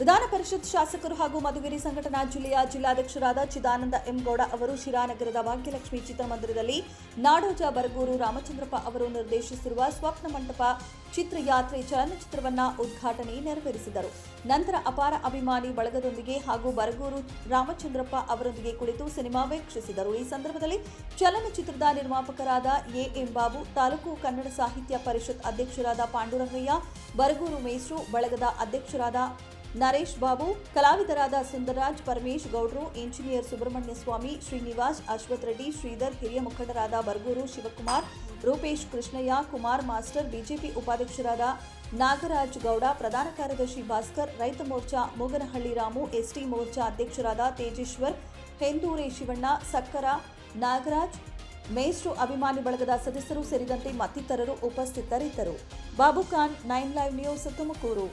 ವಿಧಾನ ಪರಿಷತ್ ಶಾಸಕರು ಹಾಗೂ ಮಧುಗಿರಿ ಸಂಘಟನಾ ಜಿಲ್ಲೆಯ ಜಿಲ್ಲಾಧ್ಯಕ್ಷರಾದ ಚಿದಾನಂದ ಎಂಗೌಡ ಅವರು ಶಿರಾನಗರದ ಭಾಗ್ಯಲಕ್ಷ್ಮಿ ಚಿತ್ರಮಂದಿರದಲ್ಲಿ ನಾಡೋಜ ಬರಗೂರು ರಾಮಚಂದ್ರಪ್ಪ ಅವರು ನಿರ್ದೇಶಿಸಿರುವ ಸ್ವಪ್ನ ಮಂಟಪ ಚಿತ್ರಯಾತ್ರೆ ಚಲನಚಿತ್ರವನ್ನ ಉದ್ಘಾಟನೆ ನೆರವೇರಿಸಿದರು. ನಂತರ ಅಪಾರ ಅಭಿಮಾನಿ ಬಳಗದೊಂದಿಗೆ ಹಾಗೂ ಬರಗೂರು ರಾಮಚಂದ್ರಪ್ಪ ಅವರೊಂದಿಗೆ ಕುಳಿತು ಸಿನಿಮಾ ವೀಕ್ಷಿಸಿದರು. ಈ ಸಂದರ್ಭದಲ್ಲಿ ಚಲನಚಿತ್ರದ ನಿರ್ಮಾಪಕರಾದ ಎಎಂ ಬಾಬು, ತಾಲೂಕು ಕನ್ನಡ ಸಾಹಿತ್ಯ ಪರಿಷತ್ ಅಧ್ಯಕ್ಷರಾದ ಪಾಂಡುರಂಗಯ್ಯ, ಬರಗೂರು ಮೇಸ್ರು ಬಳಗದ ಅಧ್ಯಕ್ಷರಾದ ನರೇಶ್ ಬಾಬು, ಕಲಾವಿದರಾದ ಸುಂದರರಾಜ್ ಪರಮೇಶ್ ಗೌಡ್ರು ಇಂಜಿನಿಯರ್ ಸುಬ್ರಹ್ಮಣ್ಯ ಸ್ವಾಮಿ, ಶ್ರೀನಿವಾಸ್ ಅಶ್ವಥ್ ರೆಡ್ಡಿ, ಶ್ರೀಧರ್ ಹಿರಿಯ ಮುಖಂಡರಾದ ಬರ್ಗೂರು ಶಿವಕುಮಾರ್, ರೂಪೇಶ್ ಕೃಷ್ಣಯ್ಯ, ಕುಮಾರ್ ಮಾಸ್ಟರ್, ಬಿಜೆಪಿ ಉಪಾಧ್ಯಕ್ಷರಾದ ನಾಗರಾಜ್ ಗೌಡ, ಪ್ರಧಾನ ಕಾರ್ಯದರ್ಶಿ ಭಾಸ್ಕರ್, ರೈತ ಮೋರ್ಚಾ ಮೂಗನಹಳ್ಳಿ ರಾಮು, ಎಸ್ಟಿ ಮೋರ್ಚಾ ಅಧ್ಯಕ್ಷರಾದ ತೇಜೇಶ್ವರ್, ಹೆಂದೂರೆ ಶಿವಣ್ಣ, ಸಕ್ಕರ, ನಾಗರಾಜ್, ಮೇಷ್ಟ್ರು ಅಭಿಮಾನಿ ಬಳಗದ ಸದಸ್ಯರು ಸೇರಿದಂತೆ ಮತ್ತಿತರರು ಉಪಸ್ಥಿತರಿದ್ದರು. Babu Khan, nine live news Tumakuru.